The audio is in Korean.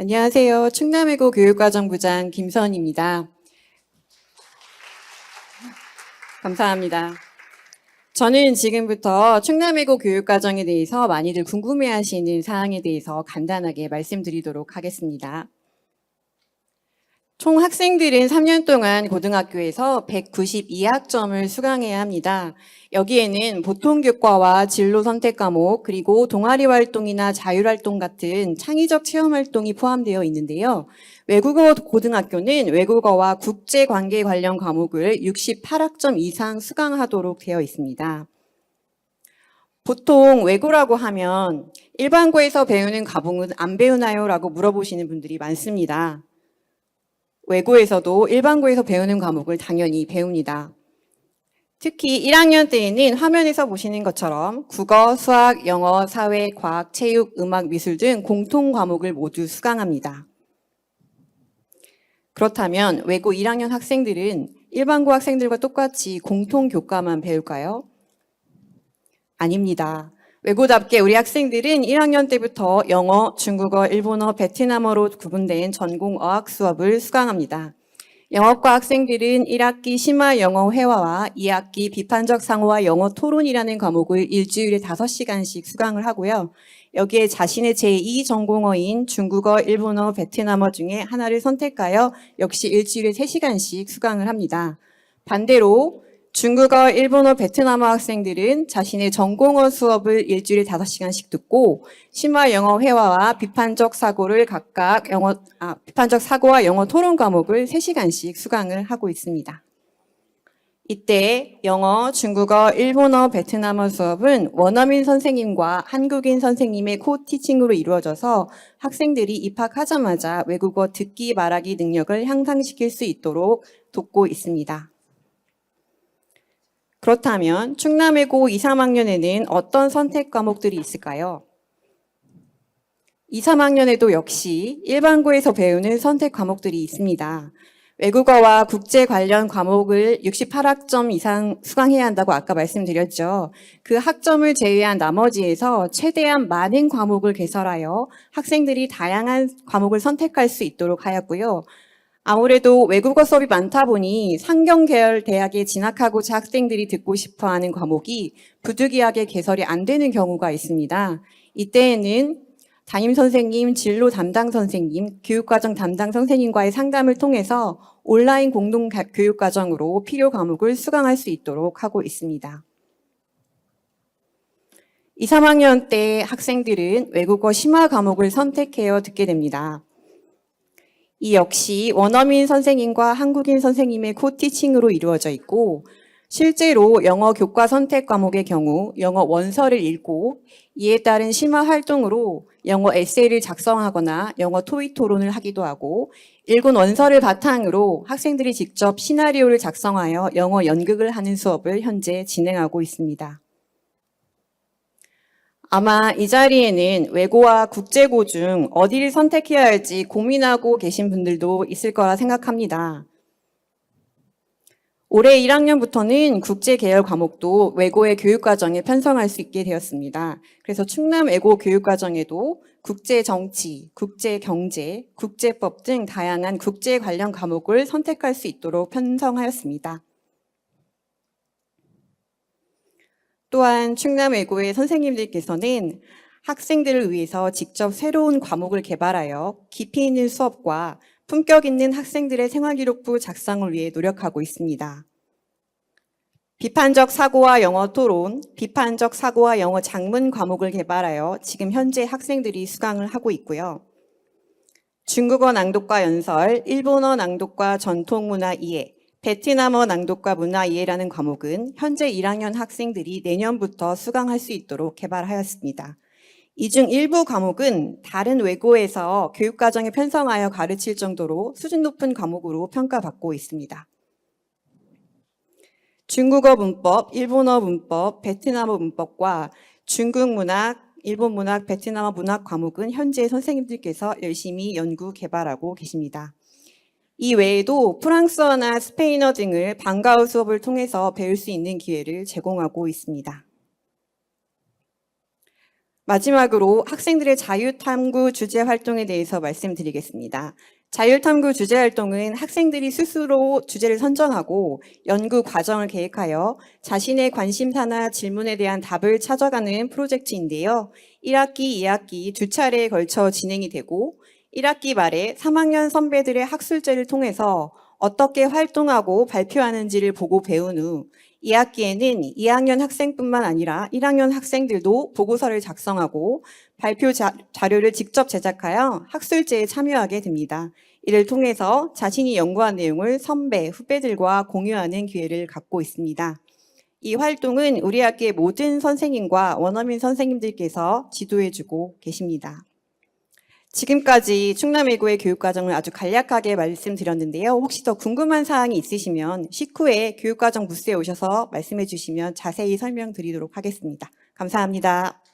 안녕하세요. 충남외고 교육과정부장 김선입니다. 감사합니다. 저는 지금부터 충남외고 교육과정에 대해서 많이들 궁금해하시는 사항에 대해서 간단하게 말씀드리도록 하겠습니다. 총 학생들은 3년 동안 고등학교에서 192학점을 수강해야 합니다. 여기에는 보통 교과와 진로 선택 과목, 그리고 동아리 활동이나 자율 활동 같은 창의적 체험 활동이 포함되어 있는데요. 외국어 고등학교는 외국어와 국제 관계 관련 과목을 68학점 이상 수강하도록 되어 있습니다. 보통 외고라고 하면 일반고에서 배우는 과목은 안 배우나요? 라고 물어보시는 분들이 많습니다. 외고에서도 일반고에서 배우는 과목을 당연히 배웁니다. 특히 1학년 때에는 화면에서 보시는 것처럼 국어, 수학, 영어, 사회, 과학, 체육, 음악, 미술 등 공통 과목을 모두 수강합니다. 그렇다면 외고 1학년 학생들은 일반고 학생들과 똑같이 공통 교과만 배울까요? 아닙니다. 외고답게 우리 학생들은 1학년 때부터 영어, 중국어, 일본어, 베트남어로 구분된 전공 어학 수업을 수강합니다. 영어과 학생들은 1학기 심화 영어 회화와 2학기 비판적 상호와 영어 토론이라는 과목을 일주일에 5시간씩 수강을 하고요. 여기에 자신의 제2 전공어인 중국어, 일본어, 베트남어 중에 하나를 선택하여 역시 일주일에 3시간씩 수강을 합니다. 반대로 중국어, 일본어, 베트남어 학생들은 자신의 전공어 수업을 일주일에 5시간씩 듣고 심화 영어 회화와 비판적 사고를 각각 영어 아, 비판적 사고와 영어 토론 과목을 3시간씩 수강을 하고 있습니다. 이때 영어, 중국어, 일본어, 베트남어 수업은 원어민 선생님과 한국인 선생님의 코티칭으로 이루어져서 학생들이 입학하자마자 외국어 듣기 말하기 능력을 향상시킬 수 있도록 돕고 있습니다. 그렇다면 충남외고 2, 3학년에는 어떤 선택 과목들이 있을까요? 2, 3학년에도 역시 일반고에서 배우는 선택 과목들이 있습니다. 외국어와 국제 관련 과목을 68학점 이상 수강해야 한다고 아까 말씀드렸죠. 그 학점을 제외한 나머지에서 최대한 많은 과목을 개설하여 학생들이 다양한 과목을 선택할 수 있도록 하였고요. 아무래도 외국어 수업이 많다 보니 상경 계열 대학에 진학하고자 학생들이 듣고 싶어 하는 과목이 부득이하게 개설이 안 되는 경우가 있습니다. 이때에는 담임 선생님, 진로 담당 선생님, 교육과정 담당 선생님과의 상담을 통해서 온라인 공동 교육 과정으로 필요 과목을 수강할 수 있도록 하고 있습니다. 2, 3학년 때 학생들은 외국어 심화 과목을 선택해야 듣게 됩니다. 이 역시 원어민 선생님과 한국인 선생님의 코티칭으로 이루어져 있고 실제로 영어 교과 선택 과목의 경우 영어 원서를 읽고 이에 따른 심화 활동으로 영어 에세이를 작성하거나 영어 토익 토론을 하기도 하고 읽은 원서를 바탕으로 학생들이 직접 시나리오를 작성하여 영어 연극을 하는 수업을 현재 진행하고 있습니다. 아마 이 자리에는 외고와 국제고 중 어디를 선택해야 할지 고민하고 계신 분들도 있을 거라 생각합니다. 올해 1학년부터는 국제 계열 과목도 외고의 교육 과정에 편성할 수 있게 되었습니다. 그래서 충남 외고 교육 과정에도 국제 정치, 국제 경제, 국제법 등 다양한 국제 관련 과목을 선택할 수 있도록 편성하였습니다. 또한 충남외고의 선생님들께서는 학생들을 위해서 직접 새로운 과목을 개발하여 깊이 있는 수업과 품격 있는 학생들의 생활기록부 작성을 위해 노력하고 있습니다. 비판적 사고와 영어 토론, 비판적 사고와 영어 장문 과목을 개발하여 지금 현재 학생들이 수강을 하고 있고요. 중국어 낭독과 연설, 일본어 낭독과 전통문화 이해, 베트남어 낭독과 문화 이해라는 과목은 현재 1학년 학생들이 내년부터 수강할 수 있도록 개발하였습니다. 이 중 일부 과목은 다른 외고에서 교육과정에 편성하여 가르칠 정도로 수준 높은 과목으로 평가받고 있습니다. 중국어 문법, 일본어 문법, 베트남어 문법과 중국 문학, 일본 문학, 베트남어 문학 과목은 현재 선생님들께서 열심히 연구 개발하고 계십니다. 이 외에도 프랑스어나 스페인어 등을 방과후 수업을 통해서 배울 수 있는 기회를 제공하고 있습니다. 마지막으로 학생들의 자유탐구 주제 활동에 대해서 말씀드리겠습니다. 자율탐구 주제 활동은 학생들이 스스로 주제를 선정하고 연구 과정을 계획하여 자신의 관심사나 질문에 대한 답을 찾아가는 프로젝트인데요. 1학기, 2학기 두 차례에 걸쳐 진행이 되고 1학기 말에 3학년 선배들의 학술제를 통해서 어떻게 활동하고 발표하는지를 보고 배운 후 2학기에는 2학년 학생뿐만 아니라 1학년 학생들도 보고서를 작성하고 발표 자, 자료를 직접 제작하여 학술제에 참여하게 됩니다. 이를 통해서 자신이 연구한 내용을 선배, 후배들과 공유하는 기회를 갖고 있습니다. 이 활동은 우리 학교의 모든 선생님과 원어민 선생님들께서 지도해주고 계십니다. 지금까지 충남외고의 교육과정을 아주 간략하게 말씀드렸는데요. 혹시 더 궁금한 사항이 있으시면 식후에 교육과정 부스에 오셔서 말씀해 주시면 자세히 설명드리도록 하겠습니다. 감사합니다.